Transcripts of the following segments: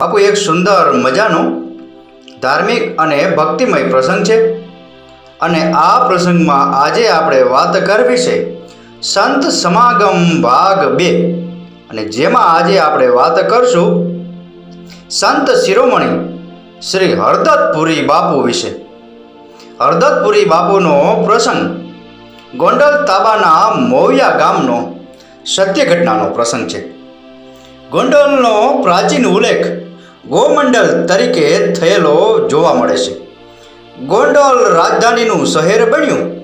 બાપુ, એક સુંદર મજાનો ધાર્મિક અને ભક્તિમય પ્રસંગ છે અને આ પ્રસંગમાં આજે આપણે વાત કરવી છે સંત સમાગમ ભાગ બે. અને જેમાં આજે આપણે વાત કરશું સંત શિરોમણી શ્રી હરદત્તપુરી બાપુ વિશે. હરદત્તપુરી બાપુનો પ્રસંગ ગોંડલ તાબાના મોવિયા ગામનો સત્ય ઘટનાનો પ્રસંગ છે. ગોંડલનો પ્રાચીન ઉલ્લેખ ગોમંડલ તરીકે થયેલો જોવા મળે છે. ગોંડલ રાજધાનીનું શહેર બન્યું.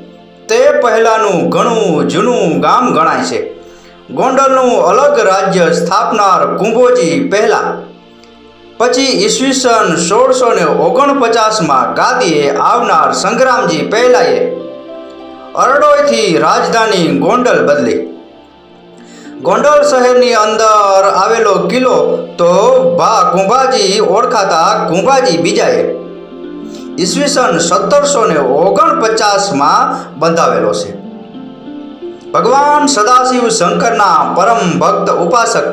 તે પહેલાંનું ઘણું જૂનું ગામ ગણાય છે. ગોંડલનું અલગ રાજ્ય સ્થાપનાર કુંભોજી પહેલાં. પછી ઈસવીસન સોળસો ને ઓગણપચાસમાં ગાદીએ આવનાર સંગ્રામજી પહેલાંએ અરડોયથી રાજધાની ગોંડલ બદલી. ગોંડલ શહેરની અંદર આવેલો કિલ્લો તો ભા કુંભાજી ઓળખાતા કુંભાજી બીજાએ ઈસવીસન સત્તરસો ને ઓગણપચાસમાં બંધાવેલો છે. ભગવાન સદાશિવ શંકરના પરમ ભક્ત ઉપાસક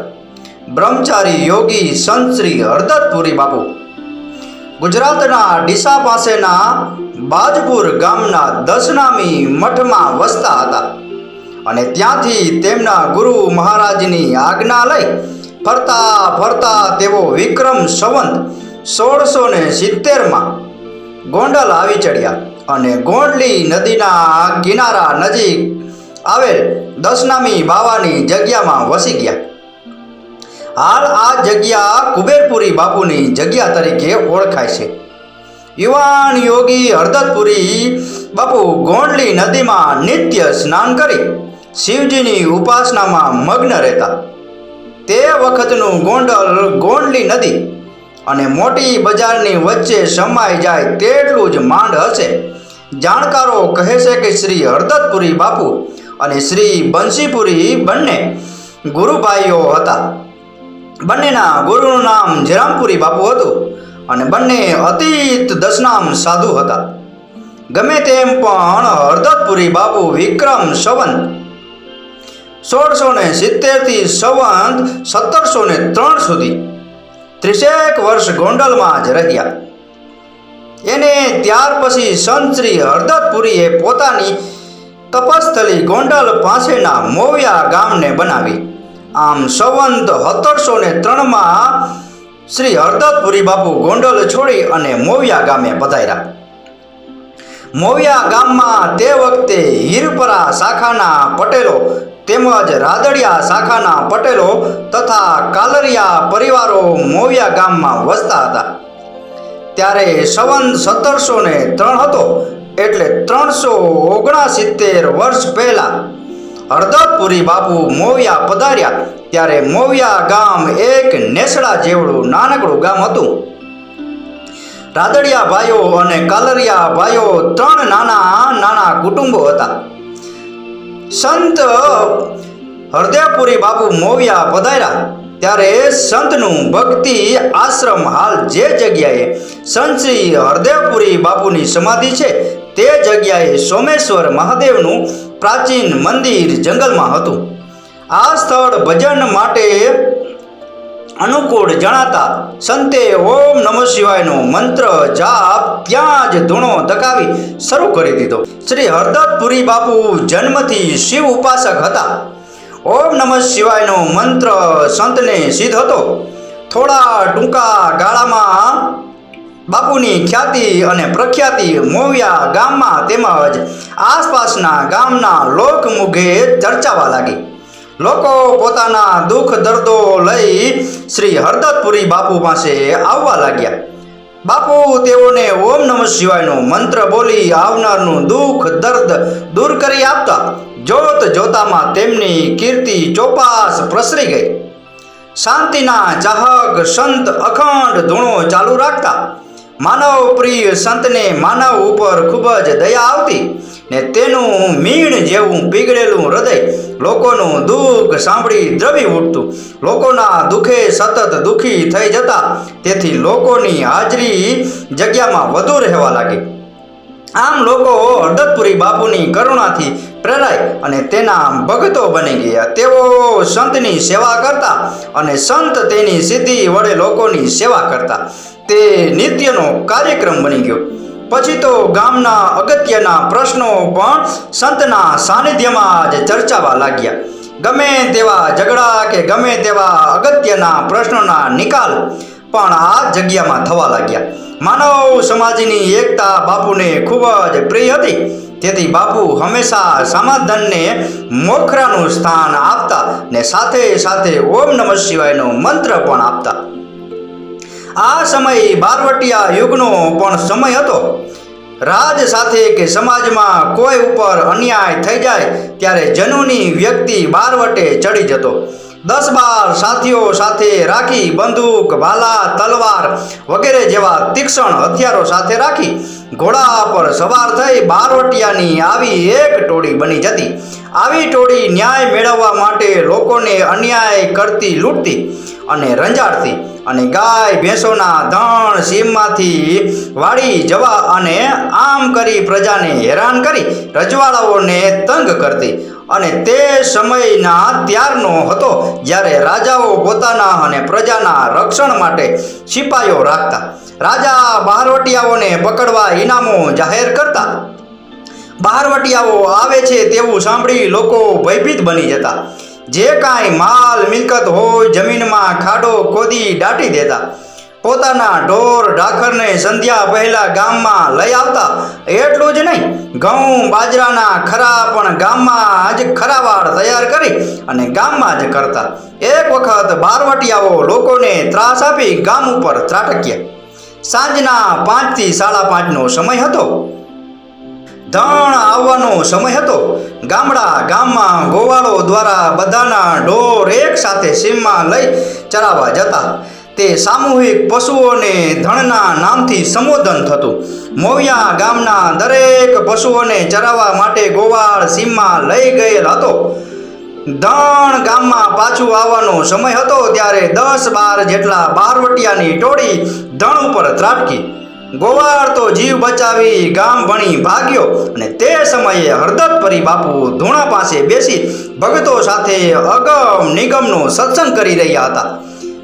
બ્રહ્મચારી યોગી સંત શ્રી હરદતપુરી બાપુ ગુજરાતના ડીસા પાસેના બાજપુર ગામના દશનામી મઠમાં વસતા હતા. અને ત્યાંથી તેમના ગુરુ મહારાજની આજ્ઞા લઈ ફરતા ફરતા તેઓ વિક્રમ સંવંત સોળસો ને સિત્તેરમાં ગોંડલ આવી ચડ્યા અને ગોંડલી નદીના કિનારા નજીક આવેલ દશનામી બાવાની જગ્યામાં વસી ગયા. હાલ આ જગ્યા કુબેરપુરી બાપુની જગ્યા તરીકે ઓળખાય છે. યુવાન યોગી હરદતપુરી બાપુ ગોંડલી નદીમાં નિત્ય સ્નાન કરી શિવજીની ઉપાસનામાં મગ્ન રહેતા. તે વખતનું ગોંડલ ગોંડલી નદી અને મોટી બજારની વચ્ચે સમાઈ જાય તેટલું જ માંડ હશે. જાણકારો કહે છે કે શ્રી હરદતપુરી બાપુ અને શ્રી બંશીપુરી બંને ગુરુભાઈઓ હતા. બંનેના ગુરુનું નામ જરામપુરી બાપુ હતું અને બંને અતીત દશનામ સાધુ હતા. ગમે તેમ પણ હરદતપુરી બાપુ વિક્રમ સંવંત સોળસો ને સિત્તેરથી સંવંત સત્તરસો ને ત્રણ સુધી ત્રીસેક વર્ષ ગોંડલમાં જ રહ્યા. એને ત્યાર પછી સંત શ્રી હરદતપુરીએ પોતાની તપસ્થલી ગોંડલ પાસેના મોવિયા ગામને બનાવી. આમ સંવંત સત્તરસો ને ત્રણમાં શ્રી હરદતપુરી બાપુ ગોંડલ છોડી અને મોવિયા ગામે પધાર્યા. મોવિયા ગામમાં તે વખતે હીરપરા શાખાના પટેલો તેમજ રાદડિયા શાખાના પટેલો તથા કાલરિયા પરિવારો મોવિયા ગામમાં વસતા હતા. ત્યારે સવન સત્તરસો ને ત્રણ હતો, એટલે ત્રણસો ઓગણસિત્તેર વર્ષ પહેલાં હળદરપુરી બાપુ મોવિયા પધાર્યા. ત્યારે મોવિયા ગામ એક નેસડા જેવડું નાનકડું ગામ હતું. રાદડિયા ભાઈઓ અને કાલરિયા ભાઈઓ ત્રણ નાના નાના કુટુંબો હતા. સંત હરદેવપુરી બાપુ મોવિયા પધાર્યા. ત્યારે સંતનું ભક્તિ આશ્રમ હાલ જે જગ્યાએ સંત શ્રી હરદેવપુરી બાપુની સમાધિ છે, તે જગ્યાએ સોમેશ્વર મહાદેવનું પ્રાચીન મંદિર જંગલમાં હતું. આ સ્થળ ભજન માટે અનુકૂળ જણાતા સંતે ઓમ નમઃ શિવાયનો મંત્ર જાપ ત્યાં જ ધૂણો ધકાવી શરૂ કરી દીધો. શ્રી હરદત્તપુરી બાપુ જન્મથી શિવ ઉપાસક હતા. ઓમ નમઃ શિવાયનો મંત્ર સંતને સિદ્ધ હતો. થોડા ટૂંકા ગાળામાં બાપુની ખ્યાતિ અને પ્રખ્યાતિ મોવિયા ગામમાં તેમજ આસપાસના ગામના લોકમુખે ચર્ચાવા લાગી. લોકો પોતાના દુઃખ, દર્દો લઈ શ્રી હરદતપુરી બાપુ પાસે આવવા લાગ્યા. બાપુ તેઓને ઓમ નમઃ શિવાયનો મંત્ર બોલી આવનારનું દુઃખ, દર્દ દૂર કરી આપતા જોત જોતામાં તેમની કીર્તિ ચોપાસ પ્રસરી ગઈ. શાંતિના ચાહક સંત અખંડ ધૂણો ચાલુ રાખતા માનવ પ્રિય સંતને માનવ ઉપર ખૂબ જ દયા આવતી ને તેનું મીણ જેવું પીગળેલું હૃદય લોકોનું દુઃખ સાંભળી દ્રવી ઉઠતું. લોકોના દુઃખે સતત દુઃખી થઈ જતા, તેથી લોકોની હાજરી જગ્યામાં વધુ રહેવા લાગી. આમ લોકો હળદતપુરી બાપુની કરુણાથી પ્રેરાય અને તેના ભગતો બની ગયા. તેઓ સંતની સેવા કરતા અને સંત તેની સિદ્ધિ વડે લોકોની સેવા કરતા. તે નિત્યનો કાર્યક્રમ બની ગયો. પછી તો ગામના અગત્યના પ્રશ્નો પણ સંતના સાનિધ્યમાં જ ચર્ચાવા લાગ્યા. ગમે તેવા ઝઘડા કે ગમે તેવા અગત્યના પ્રશ્નોના નિકાલ પણ આ જગ્યામાં થવા લાગ્યા. માનવ સમાજની એકતા બાપુને ખૂબ જ પ્રિય હતી. તેથી બાપુ હંમેશા સમાધાનને મોખરાનું સ્થાન આપતા ને સાથે સાથે ઓમ નમઃ શિવાયનો મંત્ર પણ આપતા. આ સમય બારવટિયા યુગનો પણ સમય હતો. રાજ સાથે કે સમાજમાં કોઈ ઉપર અન્યાય થઈ જાય ત્યારે જનુની વ્યક્તિ બારવટે ચડી જતો. દસ બાર સાથીઓ સાથે રાખી બંદૂક, ભાલા, તલવાર વગેરે જેવા તીક્ષ્ણ હથિયારો સાથે રાખી ઘોડા પર સવાર થઈ બારવટિયાની આવી એક ટોળી બની જતી. આવી ટોળી ન્યાય મેળવવા માટે લોકોને અન્યાય કરતી લૂંટતી અને રંજાડતી અને ગાય ભેંસોના ધણ સીમમાંથી વાળી જવા અને આમ કરી પ્રજાને હેરાન કરી રજવાડાઓને તંગ કરતી. અને તે સમયના ત્યારનો હતો જ્યારે રાજાઓ પોતાના અને પ્રજાના રક્ષણ માટે સિપાઈઓ રાખતા. રાજા બહારવટિયાઓને પકડવા ઇનામો જાહેર કરતા. બહારવટિયાઓ આવે છે તેવું સાંભળી લોકો ભયભીત બની જતા. જે કાંઈ માલ મિલકત હોય જમીનમાં ખાડો ખોદી દાટી દેતા. પોતાના ઢોર ઢાખરને સંધ્યા પહેલા ગામમાં લઈ આવતા. એટલું જ નહીં, ઘઉં બાજરાના ખરા પણ ગામમાં જ ખરાવાળ તૈયાર કરી અને ગામમાં જ કરતા. એક વખત બારવટિયાઓ લોકોને ત્રાસ આપી ગામ ઉપર ત્રાટક્યા. સાંજના પાંચથી સાડા પાંચનો સમય હતો. ધણ આવવાનો સમય હતો. ગામડા, ગામમાં ગોવાળો દ્વારા બધાના ઢોર એક સાથે સીમમાં લઈ ચરાવવા જતા. તે સામૂહિક પશુઓને ધણના નામથી સંબોધન થતું. મોવિયા ગામના દરેક પશુઓને ચરાવવા માટે ગોવાળ સીમમાં લઈ ગયેલ હતો. ધણ ગામમાં પાછું આવવાનો સમય હતો ત્યારે દસ બાર જેટલા બારવટિયાની ટોળી ધણ ઉપર ત્રાટકી. ગોવાળ તો જીવ બચાવી ગામ ભણી ભાગ્યો અને તે સમયે હરદત્તપરી બાપુ ધૂણા પાસે બેસી ભગતો સાથે અગમ નિગમનો સત્સંગ કરી રહ્યા હતા.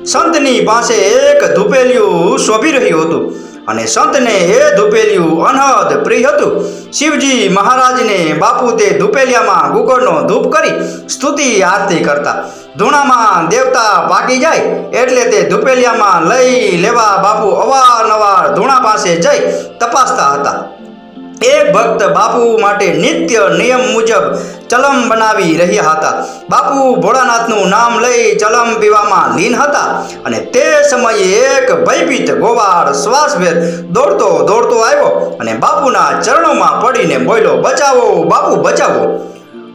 સંતની પાસે એક ધૂપેલિયું શોભી રહ્યું હતું. અને સંતને એ ધૂપેલિયું અનહદ પ્રિય હતું. શિવજી મહારાજને બાપુ તે ધૂપેલિયામાં ગુગળનો ધૂપ કરી સ્તુતિ, આરતી કરતા. ધૂણામાં દેવતા પાકી જાય એટલે તે ધૂપેલિયામાં લઈ લેવા બાપુ અવારનવાર ધૂણા પાસે જઈ તપાસતા હતા. એક ભક્ત બાપુ માટે નિત્ય નિયમ મુજબ ચલમ બનાવી રહ્યા હતા. બાપુ ભોળાનાથનું નામ લઈ ચલમ પીવામાં લીન હતા અને તે સમયે એક ભયભીત ગોવાળ શ્વાસભેર દોડતો દોડતો આવ્યો અને બાપુના ચરણોમાં પડીને બોલ્યો, બચાવો, બાપુ, બચાવો.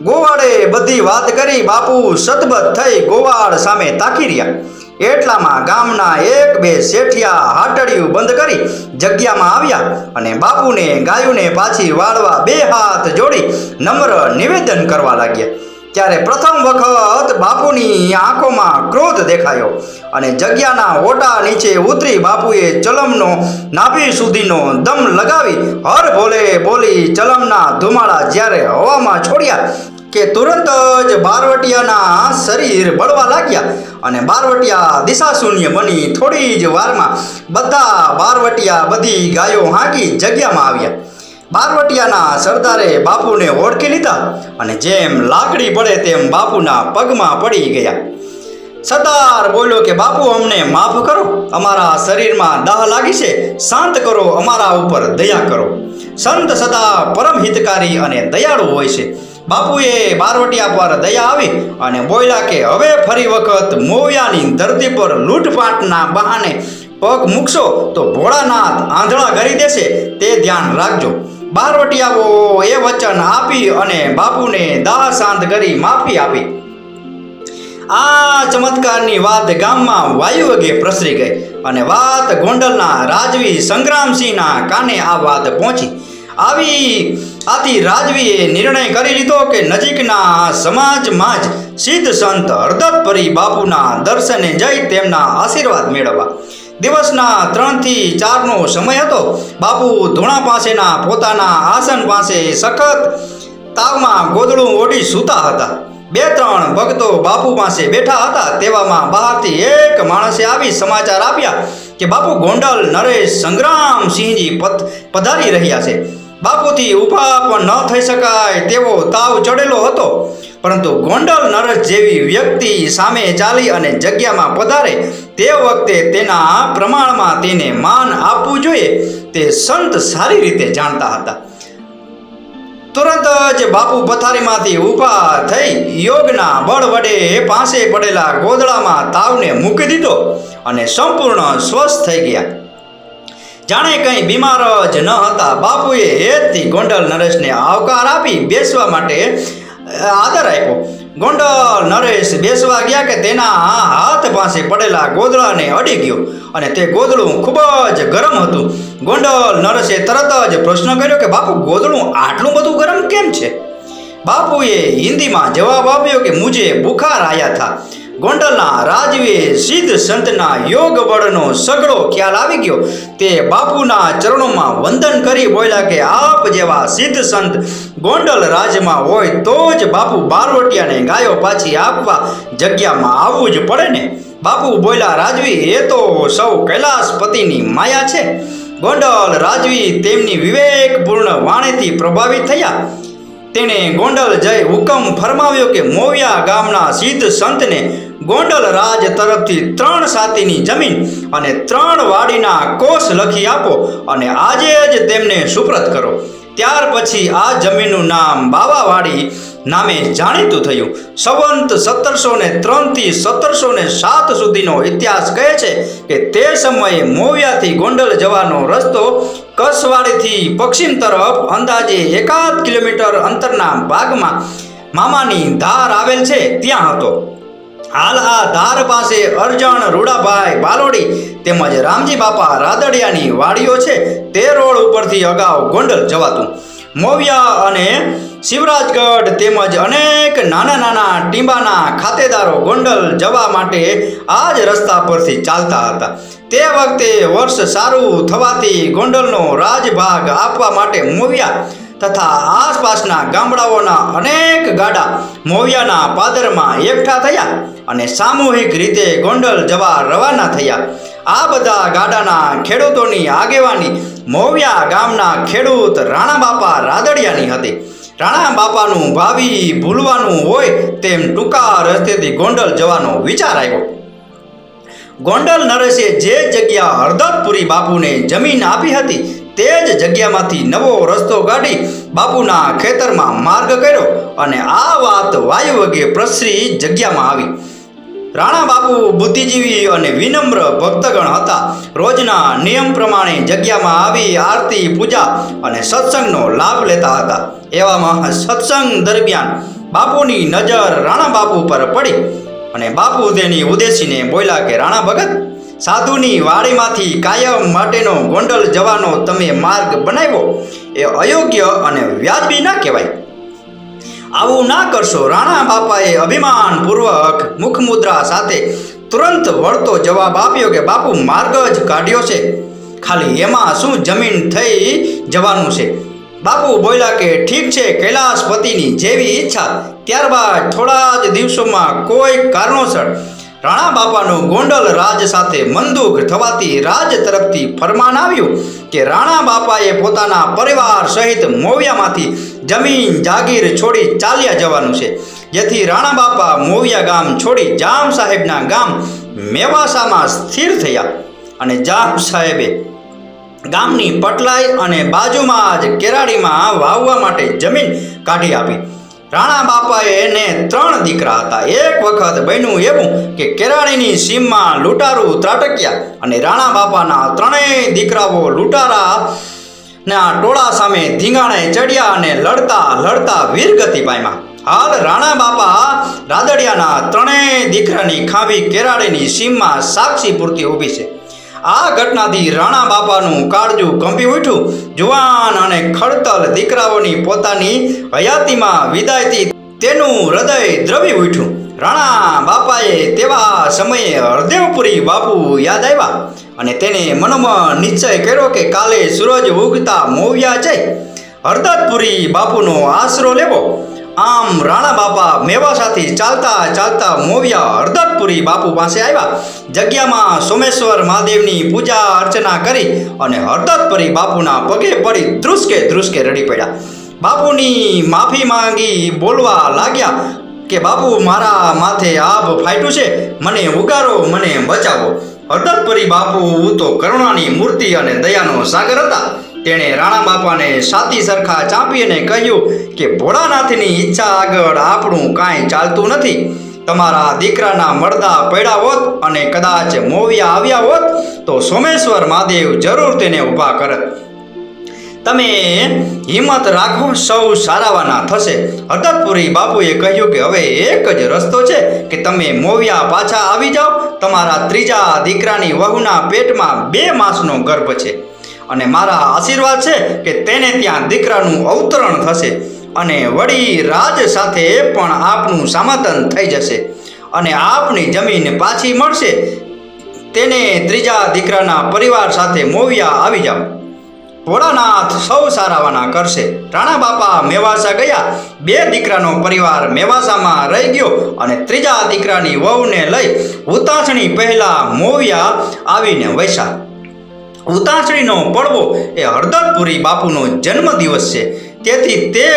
ગોવાળે બધી વાત કરી બાપુ સતબત થઈ ગોવાળ સામે તાકી રહ્યા. એટલામાં ગામના એક બે શેઠિયા હાટડિયું બંધ કરી જગ્યામાં આવ્યા અને બાપુને ગાયુને પાછી વાળવા બે હાથ જોડી નમ્ર નિવેદન કરવા લાગ્યા. ત્યારે પ્રથમ વખત બાપુની આંખોમાં ક્રોધ દેખાયો અને જગ્યાના ઓટા નીચે ઉતરી બાપુએ ચલમનો નાભી સુધીનો દમ લગાવી હર ભોલે બોલી ચલમના ધુમાડા જ્યારે હવામાં છોડ્યા કે તુરંત જ બારવટિયાના શરીર બળવા લાગ્યા અને બારવટિયા દિશાશૂન્ય બની થોડી જ વારમાં બધા બારવટિયા બધી ગાયો હાંકી જગ્યામાં આવ્યા. બારવટિયાના સરદારે બાપુને ઓળખી લીધા અને જેમ લાકડી પડે તેમ બાપુના પગમાં પડી ગયા. સરદાર બોલ્યો કે, બાપુ, અમને માફ કરો. અમારા શરીરમાં દાહ લાગી છે. શાંત કરો. અમારા ઉપર દયા કરો. સંત સદા પરમ હિતકારી અને દયાળુ હોય છે. બાપુએ બારવટિયા પર દયા આવી અને બોલ્યા કે, હવે ફરી વખત મોવિયાની ધરતી પર લૂંટફાટના બહાને પગ મૂકશો તો ભોળાનાથ આંધળા કરી દેશે, તે ધ્યાન રાખજો. બારવટિયાઓ એ વચન આપી અને બાપુને દાહ શાંત કરી માફી આપી. આ ચમત્કારની વાત ગામમાં વાયુ વગે પ્રસરી ગઈ અને વાત ગોંડલના રાજવી સંગ્રામસિંહના કાને આ વાત પહોંચી. આવી આથી રાજવીએ નિર્ણય કરી લીધો કે નજીકના સમાજમાં જ સિદ્ધ સંત હરદત્તપરી બાપુના દર્શને જઈ તેમના આશીર્વાદ મેળવવા. દિવસના ત્રણથી ચારનો સમય હતો. બાપુ ધૂણા પાસેના પોતાના આસન પાસે સખત તાવમાં ગોદડું ઓઢી સૂતા હતા. બે ત્રણ ભક્તો બાપુ પાસે બેઠા હતા તેવામાં બહારથી એક માણસે આવી સમાચાર આપ્યા કે બાપુ ગોંડલ નરેશ સંગ્રામસિંહજી પધારી રહ્યા છે. બાપુથી ઊભા પણ ન થઈ શકાય તેવો તાવ ચડેલો હતો. પરંતુ ગોંડલ નરસ જેવી વ્યક્તિ સામે ચાલી અને જગ્યામાં પધારે તે વખતે તેના પ્રમાણમાં તેને માન આપવું જોઈએ તે સંત સારી રીતે જાણતા હતા. તુરંત જ બાપુ પથારીમાંથી ઊભા થઈ યોગના બળ વડે પાસે પડેલા ગોદડામાં તાવને મૂકી દીધો અને સંપૂર્ણ સ્વસ્થ થઈ ગયા. જાણે કંઈ બીમાર જ ન હતા. બાપુએ હેતથી ગોંડલ નરેશને આવકાર આપી બેસવા માટે આદર આપ્યો. ગોંડલ નરેશ બેસવા ગયા કે તેના હાથ પાસે પડેલા ગોદળાને અડી ગયો અને તે ગોદળું ખૂબ જ ગરમ હતું. ગોંડલ નરેશે તરત જ પ્રશ્ન કર્યો કે બાપુ ગોદળું આટલું બધું ગરમ કેમ છે? બાપુએ હિન્દીમાં જવાબ આપ્યો કે મુજે બુખાર આયા થા. ગોંડલના રાજવીએ સિદ્ધ સંતના યોગ બળનો સગડો ખ્યાલ આવી ગયો. તે બાપુના ચરણોમાં વંદન કરી બોલ્યા કે, આપ જેવા સિદ્ધ સંત ગોંડલ રાજમાં હોય તો જ બાપુ બારવટિયાને ગાયો પાછી આપવા જગ્યામાં આવવું જ પડે ને? બાપુ બોલ્યા, રાજવી, એ તો સૌ કૈલાસપતિની માયા છે. ગોંડલ રાજવી તેમની વિવેકપૂર્ણ વાણીથી પ્રભાવિત થયા. તેણે ગોંડલ જઈ હુકમ ફરમાવ્યો કે મોવિયા ગામના સિદ્ધ સંતને ગોંડલ રાજ તરફથી ત્રણ સાતીની જમીન અને ત્રણ વાડીના કોષ લખી આપો અને આજે જ તેમને સુપ્રત કરો. ત્યાર પછી આ જમીનનું નામ બાવાવાડી નામે જાણીતું થયું. સંવંત સત્તરસો ને ત્રણથી સત્તરસો ને સાત સુધીનો ઇતિહાસ કહે છે કે તે સમયે મોવિયાથી ગોંડલ જવાનો રસ્તો કસવાડીથી પશ્ચિમ તરફ અંદાજે એકાદ કિલોમીટર અંતરના ભાગમાં મામાની ધાર આવેલ છે, ત્યાં હતો. હાલ આ ધાર પાસે અરજણ, રૂડાભાઈ, બાલોડી તેમજ રામજી બાપા રાદડિયાની વાડીઓ છે, તે રોડ ઉપરથી અગાઉ ગોંડલ જવાતું. મોવિયા અને શિવરાજગઢ તેમજ અનેક નાના નાના ટીંબાના ખાતેદારો ગોંડલ જવા માટે આ જ રસ્તા પરથી ચાલતા હતા. તે વખતે વર્ષ સારું થવાથી ગોંડલનો રાજભાગ આપવા માટે મોવિયા તથા આસપાસના ગામડાઓના અનેક ગાડા મોવિયાના પાદરમાં એકઠા થયા અને સામૂહિક રીતે ગોંડલ જવા રવાના થયા. આ બધા ગાડાના ખેડૂતોની આગેવાની મોવિયા ગામના ખેડૂત રાણા બાપા રાદડિયાની હતી. રાણા બાપાનું ભાવિ ભૂલવાનું હોય તેમ ટૂંકા રસ્તેથી ગોંડલ જવાનો વિચાર આવ્યો. ગોંડલ નરેશે જે જગ્યા હરદતપુરી બાપુને જમીન આપી હતી, તે જ જગ્યામાંથી નવો રસ્તો કાઢી બાપુના ખેતરમાં માર્ગ કર્યો અને આ વાત વાયુવેગે પ્રસરી જગ્યામાં આવી. રાણા બાપુ બુદ્ધિજીવી અને વિનમ્ર ભક્તગણ હતા. રોજના નિયમ પ્રમાણે જગ્યામાં આવી આરતી, પૂજા અને સત્સંગનો લાભ લેતા હતા. એવામાં સત્સંગ દરમિયાન બાપુની નજર રાણા બાપુ પર પડી. અને બાપુ તેની ઉદ્દેશીને બોલ્યા કે, રાણા ભગત, સાધુની વાડીમાંથી કાયમ માટેનો ગોંડલ જવાનો તમે માર્ગ બનાવ્યો. એ અયોગ્ય અને વ્યાજબી ના કહેવાય. આવું ના કરશો. રાણા બાપાએ અભિમાનપૂર્વક મુખમુદ્રા સાથે તુરંત વળતો જવાબ આપ્યો કે, બાપુ, માર્ગ જ કાઢ્યો છે. ખાલી એમાં શું જમીન થઈ જવાનું છે? બાપુ બોલ્યા કે, ઠીક છે કૈલાસપતિની જેવી ઈચ્છા. ત્યારબાદ થોડા જ દિવસોમાં કોઈ કારણોસર રાણા બાપાનું ગોંડલ રાજ સાથે મંદુક થવાથી રાજ તરફથી ફરમાન આવ્યું કે, રાણા બાપાએ પોતાના પરિવાર સહિત મોવિયામાંથી જમીન જાગીર છોડી ચાલ્યા જવાનું છે. જેથી રાણા બાપા મોવિયા ગામ છોડી જામ સાહેબના ગામ મેવાસામાં સ્થિર થયા. અને જામ સાહેબે ગામની પટલાઈ અને બાજુમાં જ કેરાડીમાં વાવવા માટે જમીન કાઢી આપી. રાણા બાપાએ ને ત્રણ દીકરા હતા. એક વખત બન્યું એવું કે કેરાળીની સીમમાં લૂંટારું ત્રાટક્યા અને રાણા બાપાના ત્રણેય દીકરાઓ લૂંટારા ના ટોળા સામે ધીંગાણે ચડ્યા અને લડતા લડતા વીરગતિ પામ્યા. હાલ રાણા બાપા રાદડિયાના ત્રણેય દીકરાની ખાવી કેરાડીની સીમમાં સાક્ષી પૂરતી ઊભી છે. આ ઘટનાથી રાણા બાપાનું કાળજું કંપી ઉઠ્યું. જુવાન અને ખડતલ દીકરાઓની પોતાની હયાતીમાં વિદાયથી તેનું હૃદય દ્રવી ઉઠ્યું. રાણા બાપાએ તેવા સમયે હરદેવપુરી બાપુ યાદ આવ્યા અને તેને મનમાં નિશ્ચય કર્યો કે કાલે સૂરજ ઉગતા મોવ્યા જાય. હરદતપુરી બાપુનો આશરો લેવો. આમ રાણા બાપા મેવાસાથી ચાલતા ચાલતા મોવિયા હરદતપુરી બાપુ પાસે આવ્યા. જગ્યામાં સોમેશ્વર મહાદેવની પૂજા અર્ચના કરી અને હરદતપુરી બાપુના પગે પડી ધ્રુસકે ધ્રુસકે રડી પડ્યા. બાપુની માફી માંગી બોલવા લાગ્યા કે, બાપુ, મારા માથે આભ ફાટ્યું છે. મને ઉગારો, મને બચાવો. હરદતપુરી બાપુ તો કરુણાની મૂર્તિ અને દયાનો સાગર હતા. તેણે રાણા બાપાને સાતી સરખા ચાંપીને કહ્યું કે ભોળાનાથની ઈચ્છા આગળ આપણું કાંઈ ચાલતું નથી. તમારા દીકરાના મળદા પડ્યા હોત અને કદાચ મોવિયા આવ્યા હોત તો સોમેશ્વર મહાદેવ જરૂર તેને ઊભા કરત. તમે હિંમત રાખો, સૌ સારાવાના થશે. હરદતપુરી બાપુએ કહ્યું કે હવે એક જ રસ્તો છે કે તમે મોવિયા પાછા આવી જાઓ. તમારા ત્રીજા દીકરાની વહુના પેટમાં બે માસનો ગર્ભ છે. અને મારા આશીર્વાદ છે કે તેને ત્યાં દીકરાનું અવતરણ થશે અને વળી રાજ સાથે પણ આપનું સમાધાન થઈ જશે અને આપની જમીન પાછી મળશે. તેને ત્રીજા દીકરાના પરિવાર સાથે મોવિયા આવી જાઓ ભોળાનાથ સૌ સારાવાના કરશે. રાણા બાપા મેવાસા ગયા. બે દીકરાનો પરિવાર મેવાસામાં રહી ગયો અને ત્રીજા દીકરાની વહુને લઈ ઉતાસણી પહેલા મોવિયા આવીને વૈસા ઉતાસણીનો પડવો એ હળદરપુરી બાપુનો જન્મદિવસ છે. તેથી તે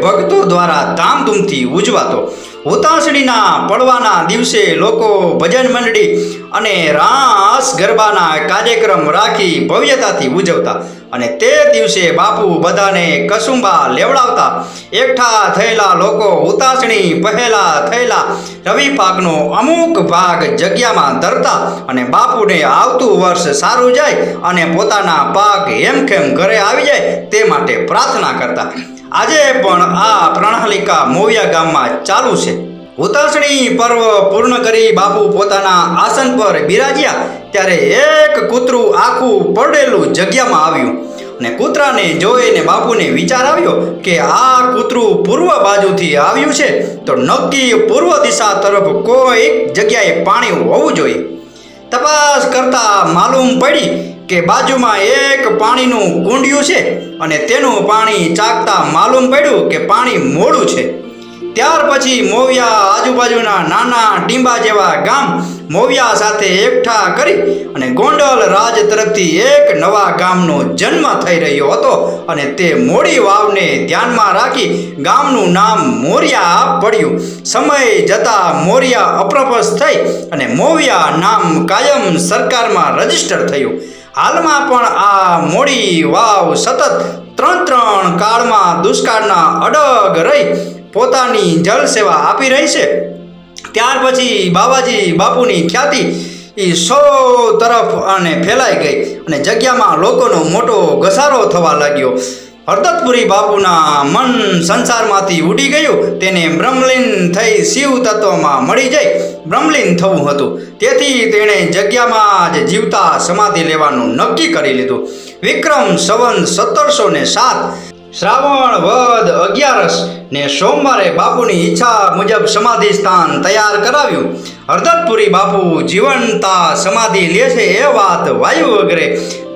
ભક્તો દ્વારા ધામધૂમથી ઉજવાતો. ઉતાસણીના પડવાના દિવસે લોકો ભજન મંડળી અને રાસ ગરબાના કાર્યક્રમ રાખી ભવ્યતાથી ઉજવતા અને તે દિવસે બાપુ બધાને કસુંબા લેવડાવતા. એકઠા થયેલા લોકો ઉતાસણી પહેલા થયેલા રવિ પાકનો અમુક ભાગ જગ્યામાં ધરતા અને બાપુને આવતું વર્ષ સારું જાય અને પોતાના પાક હેમખેમ ઘરે આવી જાય તે માટે પ્રાર્થના કરતા. આજે પણ આ પ્રણાલિકા મોવિયા ગામમાં ચાલુ છે. ઉતાસણી પર્વ પૂર્ણ કરી બાપુ પોતાના આસન પર બિરાજ્યા ત્યારે એક કૂતરું આખું પડેલું જગ્યામાં આવ્યું અને કૂતરાને જોઈને બાપુને વિચાર આવ્યો કે આ કૂતરું પૂર્વ બાજુથી આવ્યું છે તો નક્કી પૂર્વ દિશા તરફ કોઈ જગ્યાએ પાણી હોવું જોઈએ. તપાસ કરતા માલુમ પડી કે બાજુમાં એક પાણીનું કુંડિયું છે અને તેનું પાણી ચાકતા માલુમ પડ્યું કે પાણી મોડું છે. ત્યાર પછી મોવિયા આજુબાજુના નાના ટીંબા જેવા ગામ મોવિયા સાથે એકઠા કરી અને ગોંડલ રાજ તરફથી એક નવા ગામનો જન્મ થઈ રહ્યો હતો અને તે મોડી વાવને ધ્યાનમાં રાખી ગામનું નામ મોરિયા પડ્યું. સમય જતાં મોરિયા અપ્રપસ થઈ અને મોવિયા નામ કાયમ સરકારમાં રજિસ્ટર થયું. હાલમાં પણ આ મોડી વાવ સતત ત્રણ ત્રણ કાળમાં દુષ્કાળના અડગ રહી પોતાની જળ સેવા આપી રહી છે. ત્યાર પછી બાબાજી બાપુની ખ્યાતિ એ સૌ તરફ અને ફેલાઈ ગઈ અને જગ્યામાં લોકોનો મોટો ઘસારો થવા લાગ્યો. હરદતપુરી બાપુના મન સંસારમાંથી ઉડી ગયું. તેને બ્રહ્મલીન થઈ શિવ તત્વમાં મળી જઈ બ્રહ્મલીન થવું હતું. તેથી તેણે જગ્યામાં જ જીવતા સમાધિ લેવાનું નક્કી કરી લીધું. વિક્રમ સંવંત સત્તરસો ને સાત શ્રાવણ વદ અગિયારસ ને સોમવારે બાપુની ઈચ્છા મુજબ સમાધિ સ્થાન તૈયાર કરાવ્યું. હરદતપુરી બાપુ જીવનતા સમાધિ લે છે એ વાત વાયુ વગેરે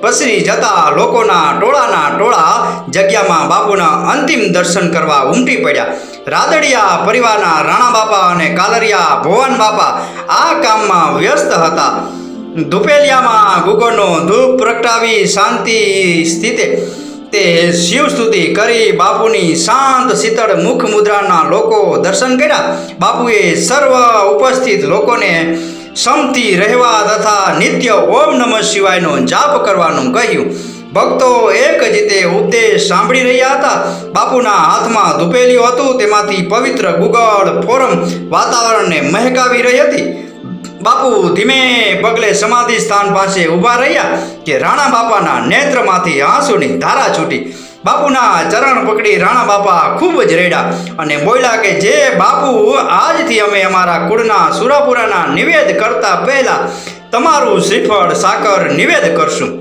પસરી જતા લોકોના ટોળાના ટોળા જગ્યામાં બાપુના અંતિમ દર્શન કરવા ઉમટી પડ્યા. રાદડિયા પરિવારના રાણા બાપા અને કાલરિયા ભુવન બાપા આ કામમાં વ્યસ્ત હતા. ધુપેલિયામાં ગુગળનો ધૂપ પ્રગટાવી શાંતિ સ્થિતે. તે શિવસ્તુતિ કરી બાપુની શાંત શીતળ મુખ મુદ્રાના લોકો દર્શન કર્યા. બાપુએ સર્વ ઉપસ્થિત લોકોને સમતી રહેવા તથા નિત્ય ઓમ નમઃ શિવાયનો જાપ કરવાનું કહ્યું. ભક્તો એક રીતે ઉપદેશ સાંભળી રહ્યા હતા. બાપુના હાથમાં ધૂપેલિયું હતું, તેમાંથી પવિત્ર ગુગળ ફોરમ વાતાવરણને મહેકાવી રહી હતી. બાપુ, ધીમે પગલે સમાધિ સ્થાન પાસે ઊભા રહ્યા કે રાણા બાપાના નેત્રમાંથી આંસુની ધારા છૂટી. બાપુના ચરણ પકડી રાણા બાપા ખૂબ જ રેડ્યા અને બોલ્યા કે, જે બાપુ, આજથી અમે અમારા કુળના સુરાપુરાના નિવેદ કરતા પહેલા તમારું શ્રીફળ સાકર નિવેદ કરશું.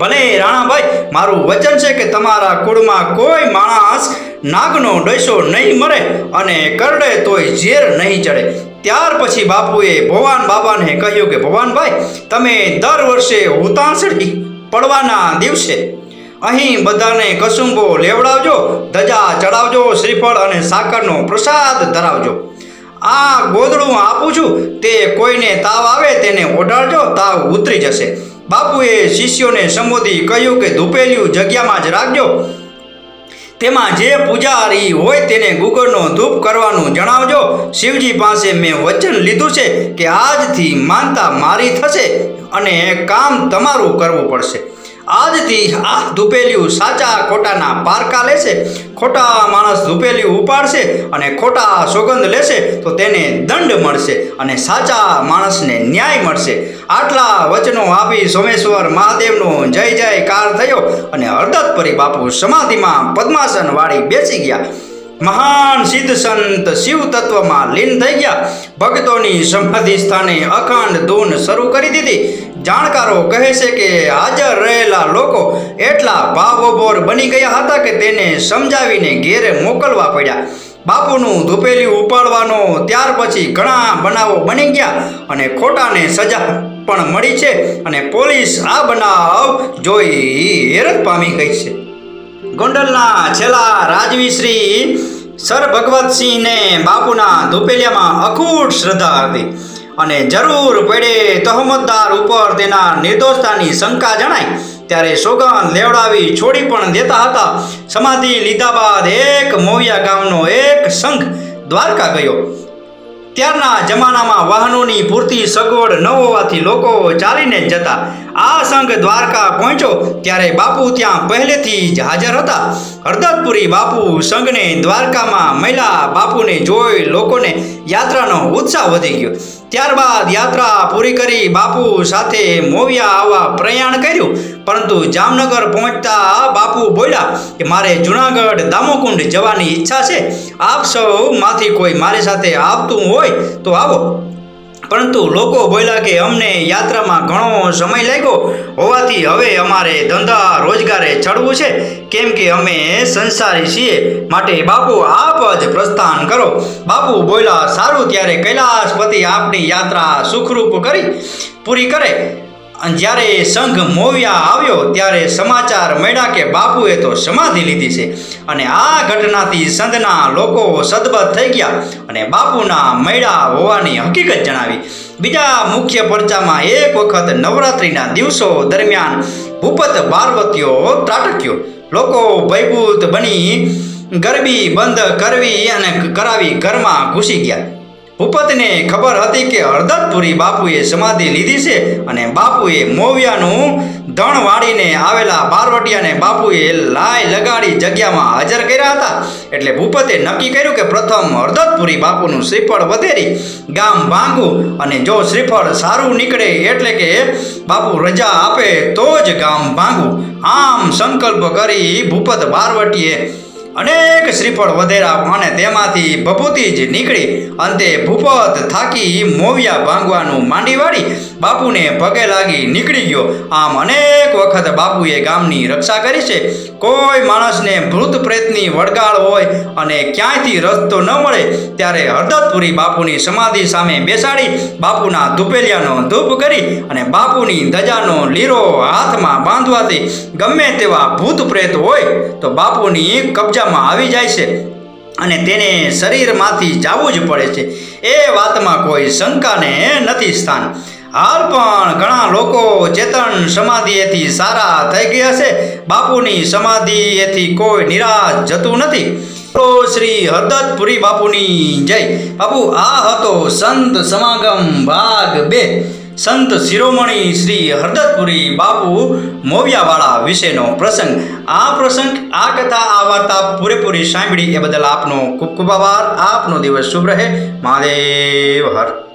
ભલે રાણાભાઈ મારું વચન છે કે તમારા કુળમાં કોઈ માણસ નાગનો ડસો નહીં મરે અને કરડે તોય ઝેર નહીં ચડે. ત્યાર પછી બાપુએ ભગવાન બાબાને કહ્યું કે ભવાનભાઈ તમે દર વર્ષે હુતાંસળી પડવાના દિવસે અહીં બધાને કસુંબો લેવડાવજો, ધજા ચડાવજો, શ્રીફળ અને સાકરનો પ્રસાદ ધરાવજો. આ ગોદડું આપું છું, તે કોઈને તાવ આવે તેને ઓઢાડજો, તાવ ઉતરી જશે. બાપુએ શિષ્યોને સંબોધી કહ્યું કે, ધૂપેલિયું જગ્યામાં જ રાખજો તેમાં જે પૂજારી હોય તેને ગુગળનો ધૂપ કરવાનું જણાવજો. શિવજી પાસે મેં વચન લીધું છે કે આજથી માનતા મારી થશે અને કામ તમારું કરવું પડશે. આજથી આ ધૂપેલિયું સાચા ખોટાના પારકા લેશે, ખોટા માણસ ધૂપેલિયું ઉપાડશે અને ખોટા સોગંદ લેશે, તો તેને દંડ મળશે અને સાચા માણસને ન્યાય મળશે. આટલા વચનો આપી સોમેશ્વર મહાદેવનો જય જયકાર થયો અને હરદત્તપરી બાપુ સમાધિમાં પદ્માસન વાળી બેસી ગયા. મહાન સિદ્ધ સંત શિવ તત્વમાં લીન થઈ ગયા. ભક્તોની સમાધિ સ્થાને અખંડ ધૂન શરૂ કરી દીધી. જાણકારો કહે છે કે હાજર રહેલા લોકો એટલા ભાવભોર બની ગયા હતા કે તેને સમજાવીને ઘેરે મોકલવા પડ્યા. બાપુનું ધૂપેલી ઉપાડવાનો ત્યાર પછી ઘણા બનાવો બની ગયા અને ખોટાને સજા પણ મળી છે અને પોલીસ આ બનાવ જોઈ હેરત પામી ગઈ છે. ગોંડલના છેલ્લા રાજવી શ્રી સર ભગવતસિંહને બાપુના ધૂપેલિયામાં અખૂટ શ્રદ્ધા હતી અને જરૂર પડે તહમતદાર ઉપર તેના નિર્દોષતાની શંકા જણાય, ત્યારે સોગંદ લેવડાવી છોડી પણ દેતા હતા. સમાધિ લીધા બાદ એક મોવિયા ગામનો એક સંઘ દ્વારકા ગયો. ત્યારના જમાનામાં વાહનોની પૂરતી સગવડ ન હોવાથી લોકો ચાલીને જ જતા. આ સંઘ દ્વારકા પહોંચ્યો ત્યારે બાપુ ત્યાં પહેલેથી જ હાજર હતા. હરદતપુરી બાપુ સંઘને દ્વારકામાં મહિલા બાપુને જોઈ લોકોને યાત્રાનો ઉત્સાહ વધી ગયો. ત્યારબાદ યાત્રા પૂરી કરી બાપુ સાથે મોવિયા આવવા પ્રયાણ કર્યું. પરંતુ જામનગર પહોંચતા બાપુ બોલ્યા કે મારે જુનાગઢ દામોકુંડ જવાની ઈચ્છા છે. આપ સૌમાંથી કોઈ મારી સાથે આવતું હોય તો આવો. પરંતુ લોકો બોલ્યા કે અમને યાત્રામાં ઘણો સમય લાગ્યો. હોવાથી હવે અમારે ધંધા રોજગારે ચડવું છે. કેમ કે અમે સંસારી છીએ. માટે બાપુ આપ જ પ્રસ્થાન કરો. બાપુ બોલ્યા, સારું, ત્યારે કૈલાસપતિ આપની યાત્રા સુખરૂપ કરી, પૂરી કરે. જ્યારે સંઘ મોવિયા આવ્યો, ત્યારે સમાચાર મળ્યા કે બાપુએ તો સમાધિ લીધી છે. અને આ ઘટનાથી સંતના લોકો સદબદ થઈ ગયા અને બાપુના મળ્યા હોવાની હકીકત જણાવી. બીજા મુખ્ય પરચામાં એક વખત નવરાત્રિના દિવસો દરમિયાન ભૂપત બારવતીઓ ત્રાટક્યો. લોકો ભયભૂત બની ગરબી બંધ કરવી અને કરાવી ઘરમાં ઘૂસી ગયા. ભૂપતને ખબર હતી કે હળદરપુરી બાપુએ સમાધિ લીધી છે અને બાપુએ મોવિયાનું ધણ વાળીને આવેલા બારવટિયાને બાપુએ લાય લગાડી જગ્યામાં હાજર કર્યા હતા. એટલે ભૂપતે નક્કી કર્યું કે પ્રથમ હળદરપુરી બાપુનું શ્રીફળ વધેરી, ગામ ભાંગું અને જો શ્રીફળ સારું નીકળે એટલે કે બાપુ રજા આપે તો જ ગામ ભાંગું. આમ સંકલ્પ કરી ભૂપત બારવટીએ અનેક શ્રીફળ વધેરા અને તેમાંથી ભભૂતિ જ નીકળી. અંતે ભૂપત થાકી મોવિયા ભાંગવાનું માંડી વાળી બાપુને પગે લાગી નીકળી ગયો. આમ અનેક વખત બાપુએ ગામની રક્ષા કરી છે. કોઈ માણસને ભૂત પ્રેતની વડગાળ હોય અને ક્યાંયથી રસ્તો ન મળે, ત્યારે હરદતપુરી બાપુની સમાધિ સામે બેસાડી બાપુના ધૂપેલિયાનો ધૂપ કરી અને બાપુની ધજાનો લીરો હાથમાં બાંધવાથી ગમે તેવા ભૂત પ્રેત હોય, તો બાપુની કબજામાં આવી જાય છે અને તેને શરીરમાંથી જવું જ પડે છે. એ વાતમાં કોઈ શંકાને નથી સ્થાન. હાલ પણ ઘણા લોકો ચેતન સમાધિએથી સારા થઈ ગયા છે. બાપુની સમાધિએથી કોઈ નિરાશ જતું નથી. તો શ્રી હરદતપુરી બાપુની જય. બાપુ, આ હતો સંત સમાગમ ભાગ બે. સંત શિરોમણી શ્રી હરદતપુરી બાપુ મોવિયાવાળા વિશેનો પ્રસંગ. આ પ્રસંગ, આ કથા, આ વાર્તા પૂરેપૂરી સાંભળી એ બદલ આપનો ખૂબ ખૂબ આભાર. આપનો દિવસ શુભ રહે. મહાદેવ હર.